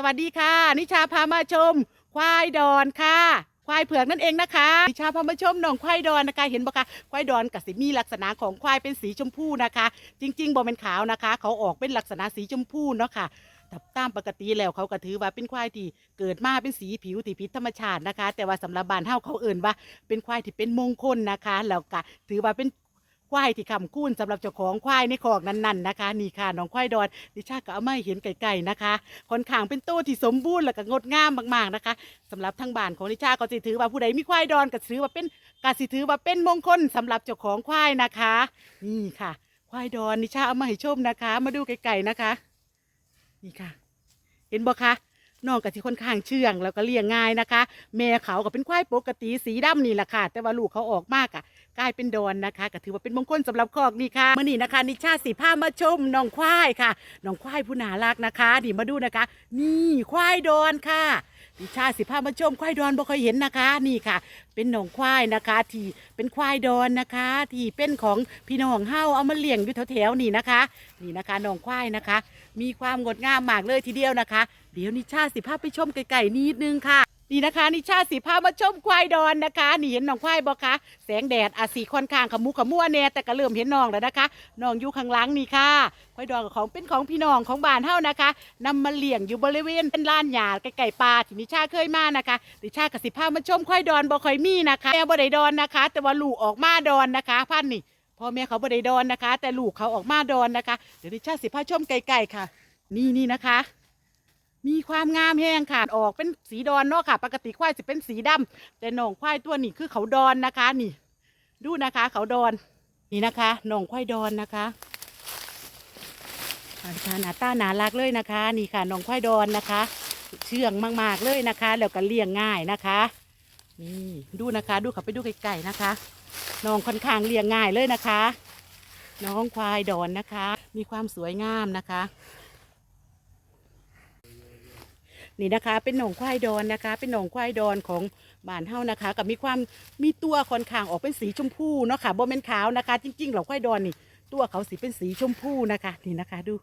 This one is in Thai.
สวัสดีค่ะ นิชาพามาชม ควายดอนค่ะ ควายเผือกนั่นเองนะคะ นิชาพามาชมหนองควายดอนนะคะ เห็นบ่คะควายดอนกับสิมีลักษณะของควายเป็นสีชมพูนะคะ จริง ๆบ่เป็นขาวนะคะ เขาออกเป็นลักษณะสีชมพูเนาะค่ะแต่ตามปกติแล้วเขาก็ถือว่าเป็นควายที่เกิดมาเป็นสีผิวที่ผิดธรรมชาตินะคะ แต่ว่าสำหรับบ้านเฮาเขาเอื่นว่าเป็นควายที่เป็นมงคลนะคะแล้วก็ถือว่าเป็น ควายที่คำคุ้นสำหรับเจ้าของควายในคอกนั้นๆนะคะนี่ค่ะน้องควายดอนดิชาก็เอามาเห็นไกลๆนะคะค่อนข้างเป็นตัวที่สมบูรณ์และก็งดงามมากๆนะคะสำหรับทางบ้านของดิชาก็สิถือว่าผู้ใดมีควายดอนก็ถือว่าเป็นก็สิถือว่าเป็นมงคลสำหรับเจ้าของควายนะคะ นี่ค่ะ ควายดอนดิชาเอามาให้ชมนะคะ มาดูไกลๆนะคะ นี่ค่ะ เห็นบ่คะ น้องก็สิค่อนข้างเชื่องแล้วก็เลี้ยงง่ายนะคะ แม่เขาก็เป็นควายปกติสีดำนี่แหละค่ะ แต่ว่าลูกเขาออกมากอะกลายเป็นดอนนะคะก็ถือว่าเป็นมงคลสำหรับคอกนี่ค่ะมื่อนี้นะคะนิชาสีผ้ามาชมน้องควายค่ะน้องควายผู้น่ารักนะคะนี่มาดูนะคะ นี่ควายดอนค่ะ นิชาสิพามาชมควายดอนบ่เคยเห็นนะคะ นี่ค่ะ เป็นหนองควายนะคะ ที่เป็นควายดอนนะคะ ที่เป็นของพี่น้องเฮาเอามาเลี้ยงอยู่แถวๆนี่นะคะ นี่นะคะหนองควายนะคะ มีความงดงามมากเลยทีเดียวนะคะ เดี๋ยวนิชาสิพาไปชมไกลๆนิดนึงค่ะ นี่นะคะนิชาสิภามาชมควายดอนนะคะนี่เห็นน้องควายบ่คะแสงแดดอาจสีค่อนข้างขมุขมัวแน่แต่ก็เริ่มเห็นน้องแล้วนะคะน้องอยู่ข้างหลังนี่ค่ะควายดอนของเป็นของพี่น้องของบ้านเฮานะคะนำมาเลี้ยงอยู่บริเวณเป็นลานหญ้าใกล้ๆป่าที่นิชาเคยมานะคะนิชากับสิภามาชมควายดอนบ่ค่อยมีนะคะแม่บ่ได้ดอนนะคะ แต่ว่าลูกออกมาดอนนะคะพันนี่พ่อแม่เขาบ่ได้ดอนนะคะ แต่ลูกเขาออกมาดอนนะคะเดี๋ยวนิชาสิภาชมไกลๆค่ะ นี่นี่นะคะ มีความงามแห้งค่ะออกเป็นสีดอนเนาะค่ะ ปกติควายจะเป็นสีดำแต่หนองควายตัวนี้คือเขาดอนนะคะ นี่ ดูนะคะ เขาดอนนี่นะคะหนองควายดอนนะคะคารหน้าตาหนารักเลยนะคะ นี่ค่ะหนองควายดอนนะคะ เชื่องมากๆเลยนะคะ แล้วก็เลี้ยงง่ายนะคะนี่ดูนะคะ ดูเขาไปดูไกลๆนะคะน้องค่อนข้างเลี้ยงง่ายเลยนะคะ น้องควายดอนนะคะ มีความสวยงามนะคะ นี่นะคะ เป็นหนองควายดอนนะคะ เป็นหนองควายดอนของบ้านเฮานะคะ กับมีความมีตัวค่อนข้างออกเป็นสีชมพูเนาะค่ะบ่เป็นขาวนะคะ จริงๆเหล่าควายดอนนี่ ตัวเขาสีเป็นสีชมพูนะคะ นี่นะคะดู